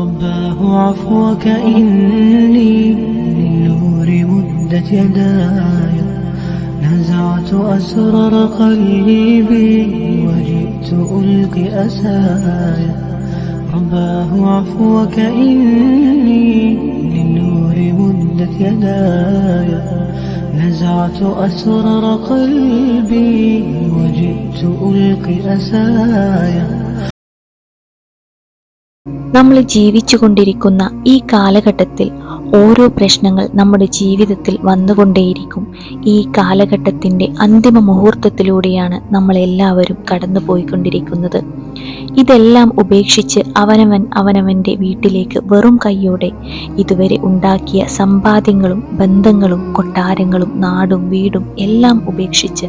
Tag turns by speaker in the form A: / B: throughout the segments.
A: رباه عفوك إني للنور مدت يداي. نزعت أسرار قلبي وجئت ألقي أساي. رباه عفوك إني للنور مدت يداي. نزعت أسرار قلبي وجئت ألقي أساي.
B: നമ്മൾ ജീവിച്ചു കൊണ്ടിരിക്കുന്ന ഈ കാലഘട്ടത്തിൽ ഓരോ പ്രശ്നങ്ങൾ നമ്മുടെ ജീവിതത്തിൽ വന്നുകൊണ്ടേയിരിക്കും. ഈ കാലഘട്ടത്തിന്റെ അന്തിമ മുഹൂർത്തത്തിലൂടെയാണ് നമ്മൾ എല്ലാവരും കടന്നു പോയിക്കൊണ്ടിരിക്കുന്നത് ഇതെല്ലാം ഉപേക്ഷിച്ച് അവനവൻ അവനവന്റെ വീട്ടിലേക്ക് വെറും കൈയോടെ ഇതുവരെ ഉണ്ടാക്കിയ സമ്പാദ്യങ്ങളും ബന്ധങ്ങളും കൊട്ടാരങ്ങളും നാടും വീടും എല്ലാം ഉപേക്ഷിച്ച്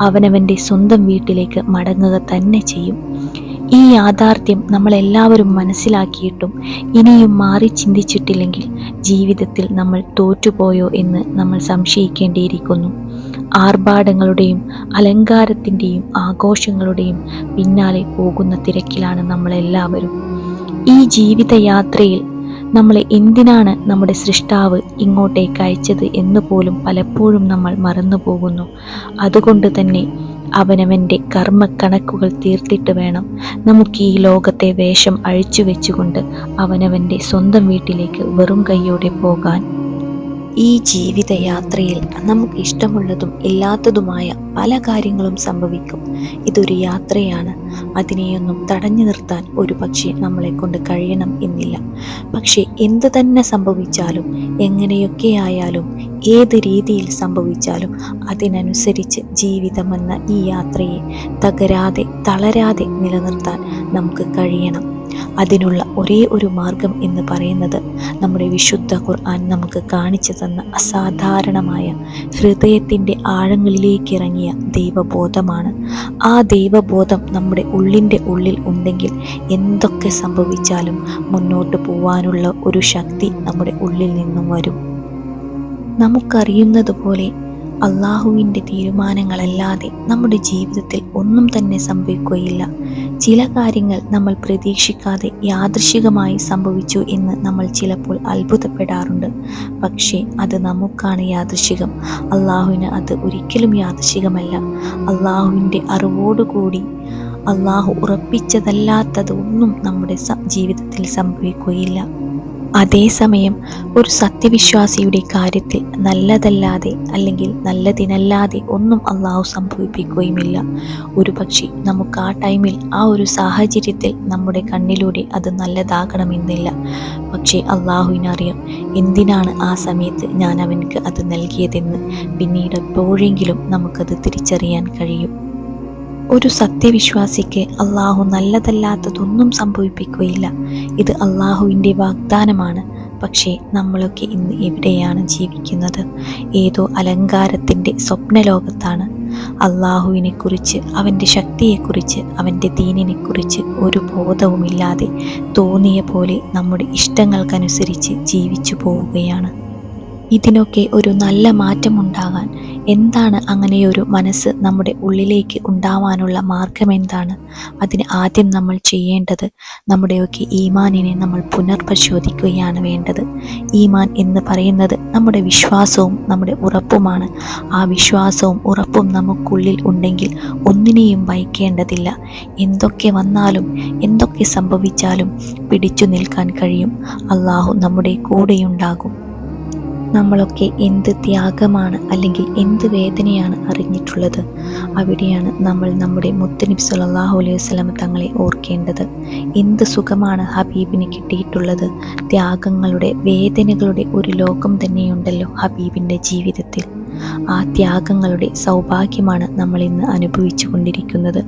B: അവനവന്റെ സ്വന്തം വീട്ടിലേക്ക് മടങ്ങുക തന്നെ ചെയ്യും. ഈ യാഥാർത്ഥ്യം നമ്മളെല്ലാവരും മനസ്സിലാക്കിയിട്ടും ഇനിയും മാറി ചിന്തിച്ചിട്ടില്ലെങ്കിൽ ജീവിതത്തിൽ നമ്മൾ തോറ്റുപോയോ എന്ന് നമ്മൾ സംശയിക്കേണ്ടിയിരിക്കുന്നു. ആർഭാടങ്ങളുടെയും അലങ്കാരത്തിന്റെയും ആഘോഷങ്ങളുടെയും പിന്നാലെ പോകുന്ന തിരക്കിലാണ് നമ്മളെല്ലാവരും. ഈ ജീവിതയാത്രയിൽ നമ്മളെ എന്തിനാണ് നമ്മുടെ സൃഷ്ടാവ് ഇങ്ങോട്ടേക്ക് അയച്ചത് എന്ന് പോലും പലപ്പോഴും നമ്മൾ മറന്നു പോകുന്നു. അതുകൊണ്ട് തന്നെ അവനവന്റെ കർമ്മക്കണക്കുകൾ തീർത്തിട്ട് വേണം നമുക്ക് ഈ ലോകത്തെ വേഷം അഴിച്ചു വെച്ചുകൊണ്ട് അവനവന്റെ സ്വന്തം വീട്ടിലേക്ക് വെറും കൈയോടെ പോകാൻ. ഈ ജീവിതയാത്രയിൽ നമുക്ക് ഇഷ്ടമുള്ളതും ഇല്ലാത്തതുമായ പല കാര്യങ്ങളും സംഭവിക്കും. ഇതൊരു യാത്രയാണ്. അതിനെയൊന്നും തടഞ്ഞു നിർത്താൻ ഒരു പക്ഷേ നമ്മളെ കൊണ്ട് കഴിയണം എന്നില്ല. പക്ഷേ എന്ത് തന്നെ സംഭവിച്ചാലും എങ്ങനെയൊക്കെ ആയാലും ഏത് രീതിയിൽ സംഭവിച്ചാലും അതിനനുസരിച്ച് ജീവിതമെന്ന ഈ യാത്രയെ തകരാതെ തളരാതെ നിലനിർത്താൻ നമുക്ക് കഴിയണം. അതിനുള്ള ഒരേ ഒരു മാർഗം എന്ന് പറയുന്നത് നമ്മുടെ വിശുദ്ധ ഖുർആൻ നമുക്ക് കാണിച്ചു തന്ന അസാധാരണമായ ഹൃദയത്തിന്റെ ആഴങ്ങളിലേക്ക് ഇറങ്ങിയ ദൈവബോധമാണ്. ആ ദൈവബോധം നമ്മുടെ ഉള്ളിന്റെ ഉള്ളിൽ ഉണ്ടെങ്കിൽ എന്തൊക്കെ സംഭവിച്ചാലും മുന്നോട്ട് പോവാനുള്ള ഒരു ശക്തി നമ്മുടെ ഉള്ളിൽ നിന്നും വരും. നമുക്കറിയുന്നതുപോലെ അള്ളാഹുവിന്റെ തീരുമാനങ്ങളല്ലാതെ നമ്മുടെ ജീവിതത്തിൽ ഒന്നും തന്നെ സംഭവിക്കുകയില്ല. ചില കാര്യങ്ങൾ നമ്മൾ പ്രതീക്ഷിക്കാതെ യാദൃശികമായി സംഭവിച്ചു എന്ന് നമ്മൾ ചിലപ്പോൾ അത്ഭുതപ്പെടാറുണ്ട്. പക്ഷേ അത് നമുക്കാണ് യാദൃശികം. അള്ളാഹുവിന് അത് ഒരിക്കലും യാദൃശികമല്ല. അള്ളാഹുവിന്റെ അറിവോടുകൂടി അള്ളാഹു ഉറപ്പിച്ചതല്ലാത്തതൊന്നും നമ്മുടെ ജീവിതത്തിൽ സംഭവിക്കുകയില്ല. അതേസമയം ഒരു സത്യവിശ്വാസിയുടെ കാര്യത്തിൽ നല്ലതല്ലാതെ അല്ലെങ്കിൽ നല്ലതിനല്ലാതെ ഒന്നും അള്ളാഹു സംഭവിപ്പിക്കുകയുമില്ല. ഒരു പക്ഷേ നമുക്ക് ആ ടൈമിൽ ആ ഒരു സാഹചര്യത്തിൽ നമ്മുടെ കണ്ണിലൂടെ അത് നല്ലതാകണമെന്നില്ല. പക്ഷേ അള്ളാഹുവിനറിയാം എന്തിനാണ് ആ സമയത്ത് ഞാൻ അവനക്ക് അത് നൽകിയതെന്ന്. പിന്നീട് എപ്പോഴെങ്കിലും നമുക്കത് തിരിച്ചറിയാൻ കഴിയും. ഒരു സത്യവിശ്വാസിക്ക് അള്ളാഹു നല്ലതല്ലാത്തതൊന്നും സംഭവിപ്പിക്കുകയില്ല. ഇത് അള്ളാഹുവിന്റെ വാഗ്ദാനമാണ്. പക്ഷേ നമ്മളൊക്കെ ഇന്ന് എവിടെയാണ് ജീവിക്കുന്നത്? ഏതോ അലങ്കാരത്തിന്റെ സ്വപ്നലോകത്താണ്. അള്ളാഹുവിനെക്കുറിച്ച് അവന്റെ ശക്തിയെക്കുറിച്ച് അവന്റെ ദീനിനെക്കുറിച്ച് ഒരു ബോധവുമില്ലാതെ തോന്നിയ പോലെ നമ്മുടെ ഇഷ്ടങ്ങൾക്കനുസരിച്ച് ജീവിച്ചു പോവുകയാണ് ഇതിനൊക്കെ ഒരു നല്ല മാറ്റമുണ്ടാകാൻ എന്താണ് അങ്ങനെയൊരു മനസ്സ് നമ്മുടെ ഉള്ളിലേക്ക് ഉണ്ടാവാനുള്ള മാർഗം എന്താണ് അതിന് ആദ്യം നമ്മൾ ചെയ്യേണ്ടത് നമ്മുടെയൊക്കെ ഈമാനിനെ നമ്മൾ പുനർപരിശോധിക്കുകയാണ് വേണ്ടത്. ഈമാൻ എന്ന് പറയുന്നത് നമ്മുടെ വിശ്വാസവും നമ്മുടെ ഉറപ്പുമാണ്. ആ വിശ്വാസവും ഉറപ്പും നമുക്കുള്ളിൽ ഉണ്ടെങ്കിൽ ഒന്നിനെയും ഭയക്കേണ്ടതില്ല. എന്തൊക്കെ വന്നാലും എന്തൊക്കെ സംഭവിച്ചാലും പിടിച്ചു നിൽക്കാൻ കഴിയും. അള്ളാഹു നമ്മുടെ കൂടെയുണ്ടാകും. നമ്മളൊക്കെ എന്ത് ത്യാഗമാണ് അല്ലെങ്കിൽ എന്ത് വേദനയാണ് അറിഞ്ഞിട്ടുള്ളത്? അവിടെയാണ് നമ്മൾ നമ്മുടെ മുത്തനബി സല്ലാഹു അലൈഹി വസ്ലം തങ്ങളെ ഓർക്കേണ്ടത്. എന്ത് സുഖമാണ് ഹബീബിന് കിട്ടിയിട്ടുള്ളത്? ത്യാഗങ്ങളുടെ വേദനകളുടെ ഒരു ലോകം തന്നെയുണ്ടല്ലോ ഹബീബിന്റെ ജീവിതത്തിൽ. ആ ത്യാഗങ്ങളുടെ സൗഭാഗ്യമാണ് നമ്മൾ ഇന്ന് അനുഭവിച്ചു കൊണ്ടിരിക്കുന്നത്.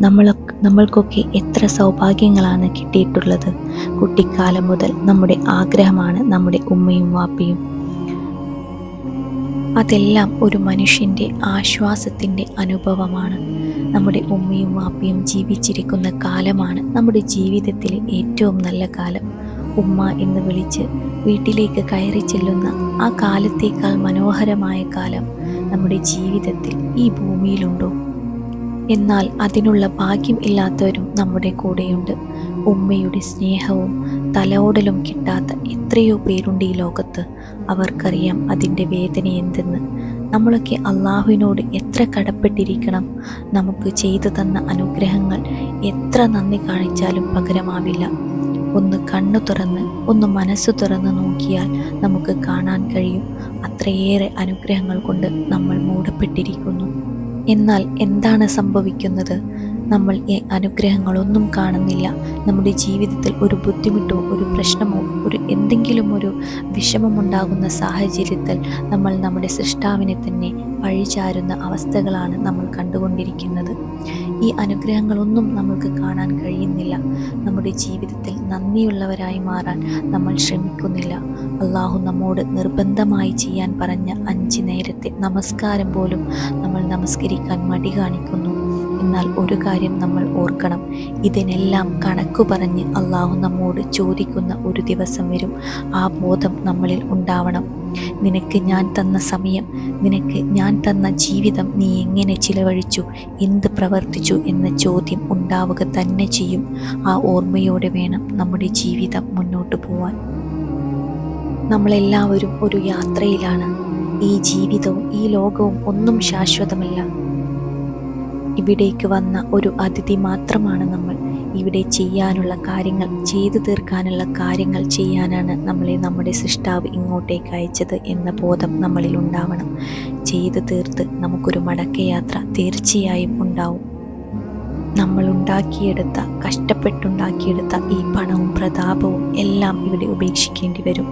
B: നമ്മൾ നമ്മൾക്കൊക്കെ എത്ര സൗഭാഗ്യങ്ങളാണ് കിട്ടിയിട്ടുള്ളത്? കുട്ടിക്കാലം മുതൽ നമ്മുടെ ആഗ്രഹമാണ് നമ്മുടെ ഉമ്മയും വാപ്പയും അതെല്ലാം ഒരു മനുഷ്യന്റെ ആശ്വാസത്തിന്റെ അനുഭവമാണ്. നമ്മുടെ ഉമ്മയും വാപ്പയും ജീവിച്ചിരിക്കുന്ന കാലമാണ് നമ്മുടെ ജീവിതത്തിലെ ഏറ്റവും നല്ല കാലം. ഉമ്മ എന്ന് വിളിച്ച് വീട്ടിലേക്ക് കയറി ചെല്ലുന്ന ആ കാലത്തേക്കാൾ മനോഹരമായ കാലം നമ്മുടെ ജീവിതത്തിൽ ഈ ഭൂമിയിലുണ്ടോ? എന്നാൽ അതിനുള്ള ഭാഗ്യം ഇല്ലാത്തവരും നമ്മുടെ കൂടെയുണ്ട്. ഉമ്മയുടെ സ്നേഹവും തലോടലും കിട്ടാത്ത എത്രയോ പേരുണ്ട് ഈ ലോകത്ത്. അവർക്കറിയാം അതിന്റെ വേദന എന്തെന്ന്. നമ്മളൊക്കെ അള്ളാഹുവിനോട് എത്ര കടപ്പെട്ടിരിക്കണം. നമുക്ക് ചെയ്തു തന്ന അനുഗ്രഹങ്ങൾ എത്ര നന്ദി കാണിച്ചാലും പകരമാവില്ല. ഒന്ന് കണ്ണു തുറന്ന് ഒന്ന് മനസ്സ് തുറന്ന് നോക്കിയാൽ നമുക്ക് കാണാൻ കഴിയും. അത്രയേറെ അനുഗ്രഹങ്ങൾ കൊണ്ട് നമ്മൾ മൂടപ്പെട്ടിരിക്കുന്നു. എന്നാൽ എന്താണ് സംഭവിക്കുന്നത്? നമ്മൾ ഈ അനുഗ്രഹങ്ങളൊന്നും കാണുന്നില്ല. നമ്മുടെ ജീവിതത്തിൽ ഒരു ബുദ്ധിമുട്ടോ ഒരു പ്രശ്നമോ ഒരു എന്തെങ്കിലും ഒരു വിഷമമുണ്ടാകുന്ന സാഹചര്യത്തിൽ നമ്മൾ നമ്മുടെ സൃഷ്ടാവിനെ തന്നെ പഴിചാരുന്ന അവസ്ഥകളാണ് നമ്മൾ കണ്ടുകൊണ്ടിരിക്കുന്നത്. ഈ അനുഗ്രഹങ്ങളൊന്നും നമ്മൾക്ക് കാണാൻ കഴിയുന്നില്ല. നമ്മുടെ ജീവിതത്തിൽ നന്ദിയുള്ളവരായി മാറാൻ നമ്മൾ ശ്രമിക്കുന്നില്ല. അള്ളാഹു നമ്മോട് നിർബന്ധമായി ചെയ്യാൻ പറഞ്ഞ അഞ്ച് നേരത്തെ നമസ്കാരം പോലും നമ്മൾ നമസ്കരിക്കാൻ മടി കാണിക്കുന്നു. എന്നാൽ ഒരു കാര്യം നമ്മൾ ഓർക്കണം. ഇതിനെല്ലാം കണക്കു പറഞ്ഞ് അള്ളാഹു നമ്മോട് ചോദിക്കുന്ന ഒരു ദിവസം വരും. ആ ബോധം നമ്മളിൽ ഉണ്ടാവണം. നിനക്ക് ഞാൻ തന്ന സമയം നിനക്ക് ഞാൻ തന്ന ജീവിതം നീ എങ്ങനെ ചിലവഴിച്ചു എന്ത് പ്രവർത്തിച്ചു എന്ന ചോദ്യം ഉണ്ടാവുക തന്നെ ചെയ്യും. ആ ഓർമ്മയോടെ വേണം നമ്മുടെ ജീവിതം മുന്നോട്ട് പോവാൻ. നമ്മളെല്ലാവരും ഒരു യാത്രയിലാണ്. ഈ ജീവിതവും ഈ ലോകവും ഒന്നും ശാശ്വതമല്ല. ഇവിടേക്ക് വന്ന ഒരു അതിഥി മാത്രമാണ് നമ്മൾ. ഇവിടെ ചെയ്യാനുള്ള കാര്യങ്ങൾ ചെയ്തു തീർക്കാനുള്ള കാര്യങ്ങൾ ചെയ്യാനാണ് നമ്മളെ നമ്മുടെ സൃഷ്ടാവ് ഇങ്ങോട്ടേക്ക് അയച്ചത് എന്ന ബോധം നമ്മളിൽ ഉണ്ടാവണം. ചെയ്തു തീർത്ത് നമുക്കൊരു മടക്കയാത്ര തീർച്ചയായും ഉണ്ടാവും. നമ്മൾ ഉണ്ടാക്കിയെടുത്ത കഷ്ടപ്പെട്ടുണ്ടാക്കിയെടുത്ത ഈ പണവും പ്രതാപവും എല്ലാം ഇവിടെ ഉപേക്ഷിക്കേണ്ടി വരും.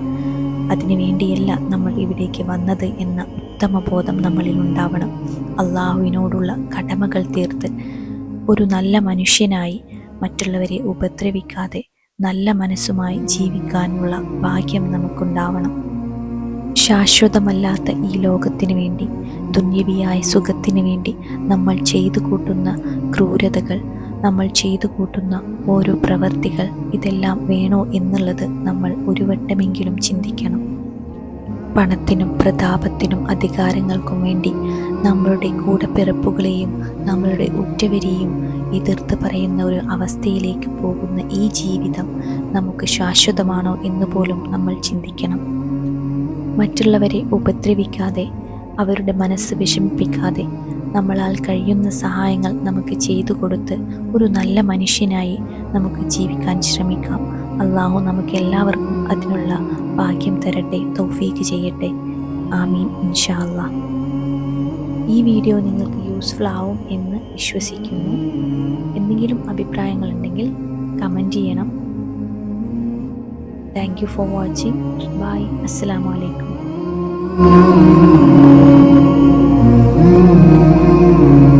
B: അതിനു വേണ്ടിയല്ല നമ്മൾ ഇവിടേക്ക് വന്നത് എന്ന ഉത്തമ ബോധം നമ്മളിൽ ഉണ്ടാവണം. അള്ളാഹുവിനോടുള്ള കടമകൾ തീർത്ത് ഒരു നല്ല മനുഷ്യനായി മറ്റുള്ളവരെ ഉപദ്രവിക്കാതെ നല്ല മനസ്സുമായി ജീവിക്കാനുള്ള ഭാഗ്യം നമുക്കുണ്ടാവണം. ശാശ്വതമല്ലാത്ത ഈ ലോകത്തിനു വേണ്ടി ദുന്യവിയായ സുഖത്തിനു വേണ്ടി നമ്മൾ ചെയ്തു കൂട്ടുന്ന ക്രൂരതകൾ നമ്മൾ ചെയ്തു കൂട്ടുന്ന ഓരോ പ്രവർത്തികൾ ഇതെല്ലാം വേണോ എന്നുള്ളത് നമ്മൾ ഒരു വട്ടമെങ്കിലും ചിന്തിക്കണം. പണത്തിനും പ്രതാപത്തിനും അധികാരങ്ങൾക്കും വേണ്ടി നമ്മളുടെ കൂടപ്പിറപ്പുകളെയും നമ്മളുടെ ഉറ്റവരെയും എതിർത്ത് പറയുന്ന ഒരു അവസ്ഥയിലേക്ക് പോകുന്ന ഈ ജീവിതം നമുക്ക് ശാശ്വതമാണോ എന്ന് പോലും നമ്മൾ ചിന്തിക്കണം. മറ്റുള്ളവരെ ഉപദ്രവിക്കാതെ അവരുടെ മനസ്സ് വിഷമിപ്പിക്കാതെ നമ്മളാൽ കഴിയുന്ന സഹായങ്ങൾ നമുക്ക് ചെയ്തു കൊടുത്ത് ഒരു നല്ല മനുഷ്യനായി നമുക്ക് ജീവിക്കാൻ ശ്രമിക്കാം. അള്ളാഹു നമുക്ക് എല്ലാവർക്കും അതിനുള്ള ഭാഗ്യം തരട്ടെ തൗഫീക്ക് ചെയ്യട്ടെ. ആമീൻ ഇൻഷാ ഈ വീഡിയോ നിങ്ങൾക്ക് യൂസ്ഫുൾ ആവും എന്ന് വിശ്വസിക്കുന്നു. എന്തെങ്കിലും അഭിപ്രായങ്ങളുണ്ടെങ്കിൽ കമന്റ് ചെയ്യണം. Thank you for watching bye അസ്സലാമു അലൈക്കും Amen.